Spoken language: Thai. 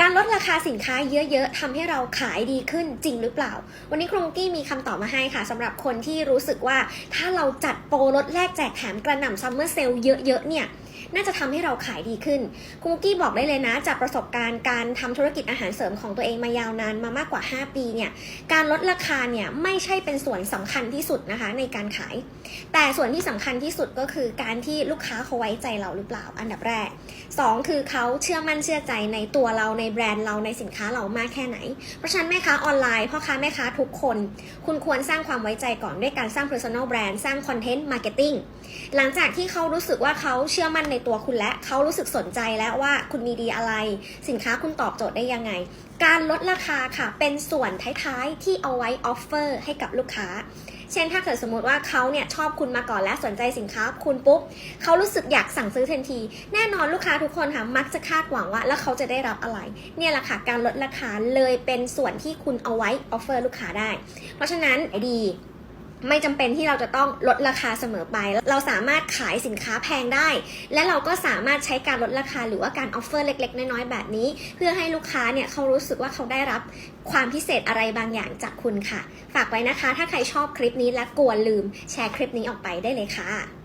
การลดราคาสินค้าเยอะๆทำให้เราขายดีขึ้นจริงหรือเปล่า วันนี้ครงกี้มีคำตอบมาให้ค่ะสำหรับคนที่รู้สึกว่าถ้าเราจัดโปรลดแลกแจกแถมกระหน่ำซัมเมอร์เซลเยอะๆเนี่ย น่าจะทำให้เราขายดีขึ้นคุกกี้บอกได้เลยนะ จากประสบการณ์การทำธุรกิจอาหารเสริมของตัวเองมายาวนานมามากกว่า 5 ปีเนี่ย การลดราคาเนี่ยไม่ใช่เป็นส่วนสำคัญที่สุดนะคะในการขาย แต่ส่วนที่สำคัญที่สุดก็คือการที่ลูกค้าเขาไว้ใจเราหรือเปล่าอันดับแรก 2 คือเขาเชื่อมั่นเชื่อใจในตัวเราในแบรนด์เราในสินค้าเรามากแค่ไหน เพราะฉะนั้นแม่ค้าออนไลน์พ่อค้าแม่ค้าทุกคน คุณควรสร้างความไว้ใจก่อนด้วยการสร้าง personal brand สร้าง content marketing หลังจากที่เขารู้สึกว่าเขาเชื่อมั่นในตัวคุณและเขารู้สึกสนใจแล้วว่าคุณมีดีอะไร สินค้าคุณตอบโจทย์ได้ยังไง การลดราคาค่ะเป็นส่วนท้ายๆที่เอาไว้ออฟเฟอร์ให้กับลูกค้า เช่นถ้าเกิดสมมติว่าเขาเนี่ยชอบคุณมาก่อนและสนใจสินค้าคุณปุ๊บเขารู้สึกอยากสั่งซื้อทันที แน่นอนลูกค้าทุกคนค่ะมักจะคาดหวังว่า แล้วเขาจะได้รับอะไร เนี่ยแหละค่ะการลดราคาเลยเป็นส่วนที่คุณเอาไว้ออฟเฟอร์ลูกค้าได้ เพราะฉะนั้นดี ไม่จำเป็นที่เราจะต้องลดราคาเสมอไป เราสามารถขายสินค้าแพงได้ และเราก็สามารถใช้การลดราคาหรือว่าการออฟเฟอร์เล็ก ๆ น้อยๆแบบนี้ เพื่อให้ลูกค้าเนี่ยเขารู้สึกว่าเขาได้รับความพิเศษอะไรบางอย่างจากคุณค่ะ ฝากไว้นะคะ ถ้าใครชอบคลิปนี้และกลัวลืม แชร์คลิปนี้ออกไปได้เลยค่ะ